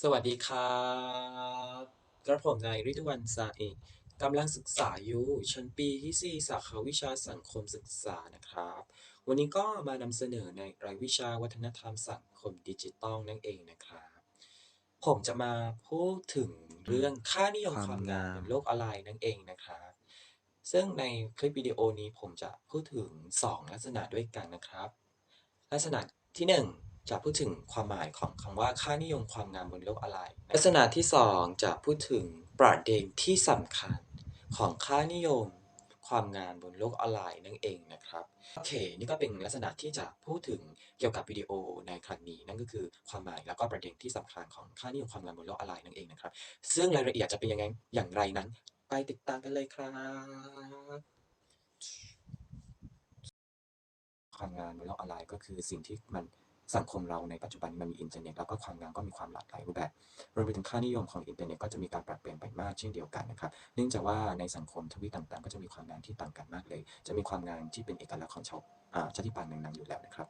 สวัสดีครับกระผมนายฤทวันสาเอกกำลังศึกษาอยู่ชั้นปีที่ 4 สาขาวิชาสังคมศึกษานะครับ วันนี้ก็มานำเสนอในรายวิชาวัฒนธรรมสังคมดิจิตอลนั่นเองนะครับ ผมจะมาพูดถึงเรื่องค่านิยมความงามบนโลกออนไลน์นั่นเองนะครับ ซึ่งในคลิปวิดีโอนี้ผมจะพูดถึง 2 ลักษณะด้วยกันนะครับ ลักษณะที่ 1 จะพูดถึงความหมายของคำว่าค่านิยมความงามบนโลกออนไลน์ลักษณะที่ 2 จะพูดถึงประเด็นที่สำคัญของค่านิยมความงามบนโลกออนไลน์นั่นเองนะครับโอเค นี่ก็เป็นลักษณะที่จะพูดถึงเกี่ยวกับวิดีโอในครั้งนี้ นั่นก็คือความหมายแล้วก็ประเด็นที่สำคัญของค่านิยมความงามบนโลกออนไลน์นั่นเองนะครับ ซึ่งรายละเอียดจะเป็นยังไงอย่างไรนั้น ไปติดตามกันเลยครับ ความงามบนโลกออนไลน์ก็คือสิ่งที่มัน สังคมเราในปัจจุบันมันมีอินเทอร์เน็ตแล้วก็ความงามก็มีความหลากหลายรูปแบบรวมไปถึงค่านิยมของอินเทอร์เน็ตก็จะมีการปรับเปลี่ยนไปมากเช่นเดียวกันนะครับเนื่องจากว่าในสังคมทวีตต่างๆ ก็จะมีความงามที่ต่างกันมากเลย จะมีความงามที่เป็นเอกลักษณ์ของชาวอาชาติพันธุ์นั้นๆอยู่แล้วนะครับ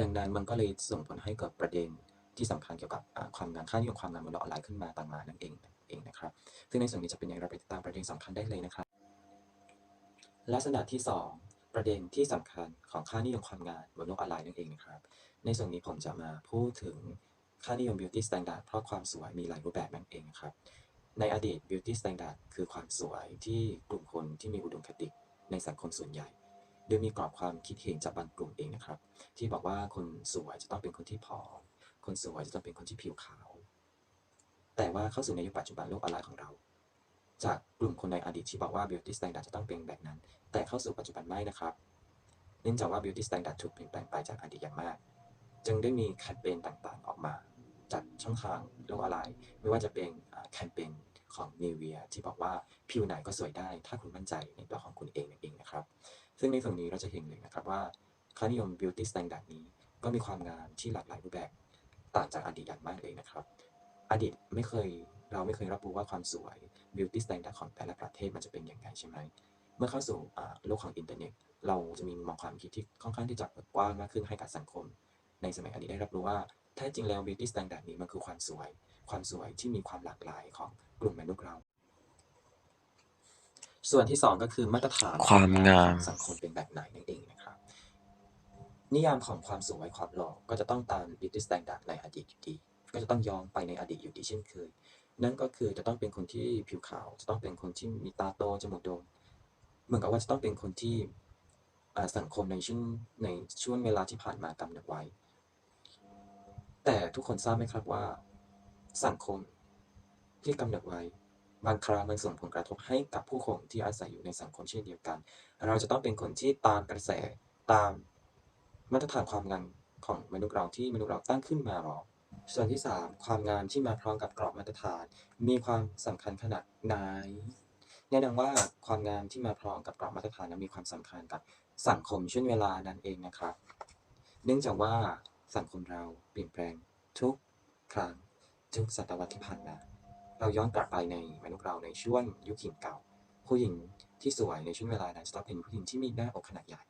ดังนั้นมันก็เลยส่งผลให้เกิดประเด็นที่สำคัญเกี่ยวกับความงามค่านิยมความงามบนโลกออนไลน์ขึ้นมาต่างมานั่นเองเองนะครับซึ่งในส่วนนี้จะเป็นอย่างไรเราไปติดตามประเด็นสำคัญได้เลยนะครับ ลักษณะที่ 2 ประเด็นที่สำคัญของค่านิยมความงามบนโลกออนไลน์นั่นเองนะครับ ในส่วนนี้ผมจะมาพูดถึงค่านิยม beauty standard เพราะความสวยมีหลายรูปแบบนั่นเองครับ ในอดีต beauty standard คือความสวยที่กลุ่มคนที่มีอุดมคติในสังคมส่วนใหญ่ โดยมีกรอบความคิดเห็นจากบางกลุ่มเองนะครับ ที่บอกว่าคนสวยจะต้องเป็นคนที่ผอม คนสวยจะต้องเป็นคนที่ผิวขาว แต่ว่าเข้าสู่ในยุคปัจจุบันโลกออนไลน์ของเรา จากกลุ่มคนในอดีตที่บอกว่า beauty standard จะต้องเป็นแบบนั้น แต่เข้าสู่ปัจจุบันไม่นะครับเนื่องจากว่า beauty standard ถูกเปลี่ยนแปลงไปจากอดีตอย่างมาก จึงได้มีแคมเปญต่างๆ ออกมาจากช่องทางโลกออนไลน์ไม่ว่าจะเป็นแคมเปญของ Nivea ที่บอกว่าผิวไหนก็สวยได้ ถ้าคุณมั่นใจในตัวของคุณเองนั่นเองนะครับ ซึ่งในส่วนนี้เราจะเห็นเลยนะครับว่าค่านิยม beauty standard นี้ก็มีความงามที่หลากหลายรูปแบบต่างจากอดีตอย่างมากเลยนะครับ อดีตไม่เคย เราไม่เคยรับรู้ว่าความสวย beauty standard ของแต่ละประเทศมันจะเป็นยังไงใช่ไหมเมื่อเข้าสู่อ่าโลกของอินเทอร์เน็ต เราจะมีมุมมองความคิดที่ค่อนข้างที่จะเปิดกว้างมากขึ้นให้กับสังคม ในสมัยอดีตได้รับรู้ว่าแท้จริงแล้ว beauty standard นี้มันคือความสวย ความสวยที่มีความหลากหลายของกลุ่มมนุษย์เราส่วนที่สองก็คือมาตรฐานความงามของสังคมเป็นแบบไหนนั่นเองนะครับ นิยามของความสวยความหล่อก็จะต้องตาม beauty standard ในอดีตอยู่ดี ก็จะต้องย้อนไปในอดีตอยู่ดีเช่นเคย นั่นก็คือจะต้องเป็นคนที่ผิวขาว จะต้องเป็นคนที่มีตาโตจมูกโด่งเหมือนกับว่าจะต้องเป็นคนที่สังคมในช่วงในช่วงเวลาที่ผ่านมากำหนดไว้ แต่ทุกคนทราบไหมครับว่า สังคมที่กำหนดไว้ บางครั้งมันส่งผลกระทบให้กับผู้คนที่อาศัยอยู่ในสังคมเช่นเดียวกัน เราจะต้องเป็นคนที่ตามกระแสตามมาตรฐานความงามของมนุษย์เราที่มนุษย์เราตั้งขึ้นมาหรอ ส่วนที่ 3 ความงามที่มาพร้อมกับกรอบมาตรฐาน มีความสำคัญขนาดไหนแน่นอนว่าความงามที่มาพร้อมกับกรอบมาตรฐานนั้นมีความสำคัญกับสังคมช่วงเวลานั้นเองนะครับ เนื่องจากว่าสังคมเราเปลี่ยนแปลงทุกครั้งทุกศตวรรษที่ผ่านมาเราย้อนกลับไปในมนุษย์เราในช่วงยุคหินเก่า ผู้หญิงที่สวยในช่วงเวลานั้นจะต้องเป็นผู้หญิงที่มีหน้าอกขนาดใหญ่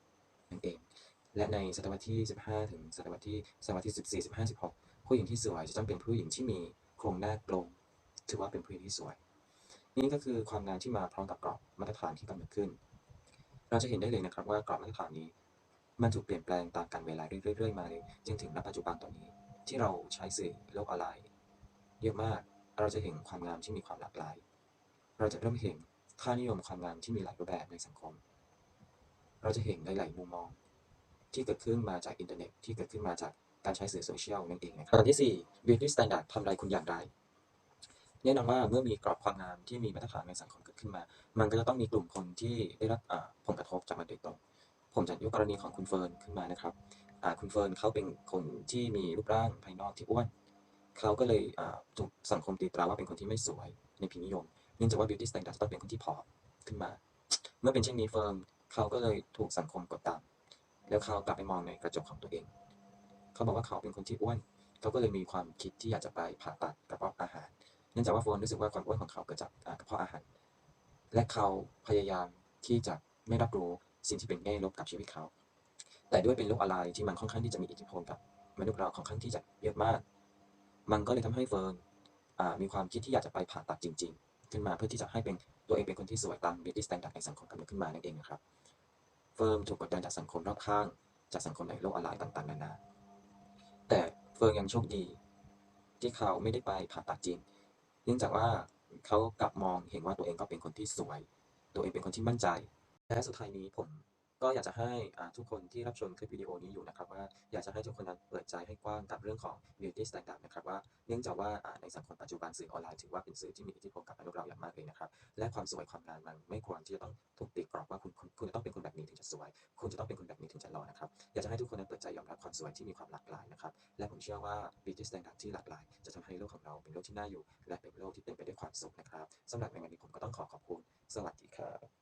นั่นเอง และในศตวรรษที่ 15 ถึงศตวรรษที่ศตวรรษที่ 14 15 16 ผู้หญิงที่สวยจะต้องเป็นผู้หญิงที่มีโครงหน้ากลม ถือว่าเป็นผู้หญิงที่สวย นี่ก็คือความงามที่มาพร้อมกับกรอบมาตรฐานที่กำหนดขึ้น เราจะเห็นได้เลยนะครับว่ากรอบมาตรฐานนี้ มันถูกเปลี่ยนแปลงตามกาลเวลาเรื่อยๆมาเลยจนถึงณปัจจุบันตอนนี้ ที่เราใช้สื่อโลกออนไลน์เยอะมากเราจะเห็นความงามที่มีความหลากหลาย เราจะเริ่มเห็นค่านิยมความงามที่มีหลายรูปแบบในสังคม เราจะเห็นหลายๆมุมมอง ที่เกิดขึ้นมาจากอินเทอร์เน็ตที่เกิดขึ้นมาจาก การใช้สื่อโซเชียลนั่นเองนะครับอันที่ 4 beauty standard ทำลายคุณอย่างไรแน่นอนว่าเมื่อมีกรอบความงามที่มีมาตรฐานในสังคมเกิดขึ้นมา มันก็จะต้องมีกลุ่มคนที่ได้รับผลกระทบจากมันโดยตรง ผมจะยกกรณีของคุณเฟิร์นขึ้นมานะครับคุณเฟิร์นเขาเป็นคนที่มีรูปร่างภายนอกที่อ้วน เขาก็เลยถูกสังคมตีตราว่าเป็นคนที่ไม่สวยในพิมพ์นิยม เนื่องจากว่า beauty standard ต้องเป็นคนที่ผอมขึ้นมา เมื่อเป็นเช่นนี้เฟิร์นเขาก็เลยถูกสังคมกดดันแล้วเขากลับไปมองในกระจกของตัวเอง เขาบอกว่าเขาเป็นคนที่อ้วน เขาก็เลยมีความคิดที่อยากจะไปผ่าตัดกระเพาะอาหาร เนื่องจากว่าโฟนรู้สึกว่าความอ้วนของเขาเกิดจากอ่ากระเพาะอาหาร และเขาพยายามที่จะไม่รับรู้สิ่งที่เป็นแง่ลบกับชีวิตเขา แต่ด้วยเป็นโลกออนไลน์ที่มันค่อนข้างที่จะมีอิทธิพลกับมนุษย์เราค่อนข้างที่จะเยอะมาก มันก็เลยทำให้เฟิร์นอ่ามีความคิดที่อยากจะไปผ่าตัดจริง ๆ ขึ้นมาเพื่อที่จะให้เป็นตัวเองเป็นคนที่สวยตาม beauty standard ในสังคมกำเนิดขึ้นมานั่นเองนะครับ เฟิร์นถูกกดดันจากสังคมรอบข้าง จากสังคมในโลกออนไลน์ต่างๆนานา แต่เฟิร์นยังโชคดี ที่เขาไม่ได้ไปผ่าตัดจริง เนื่องจากว่าเขากลับมองเห็นว่าตัวเองก็เป็นคนที่สวย ตัวเองเป็นคนที่มั่นใจ และสุดท้ายนี้ผม ก็อยากจะให้ทุกคนที่รับชมคลิปวิดีโอนี้อยู่นะครับว่าอยากจะให้ทุกคนนั้นเปิดใจให้กว้างกับเรื่องของ beauty standard นะครับว่าเนื่องจากว่าในสังคมปัจจุบันสื่อออนไลน์ถือว่าเป็นสื่อที่มีอิทธิพลกับมนุษย์เราอย่างมากเลยนะครับและความสวยความงามมันไม่ควรที่จะต้องถูกตีกรอบว่าคุณคุณจะต้องเป็นคนแบบนี้ถึงจะสวย คุณจะต้องเป็นคนแบบนี้ถึงจะหล่อนะครับอยากจะให้ทุกคนนั้นเปิดใจยอมรับความสวยที่มีความหลากหลายนะครับและผมเชื่อว่า beauty standard ที่หลากหลาย จะทำให้โลกของเราเป็นโลกที่น่าอยู่ และเป็นโลกที่เต็มไปด้วยความสุขนะครับสำหรับในวันนี้ผมก็ต้องขอขอบคุณ สวัสดีครับ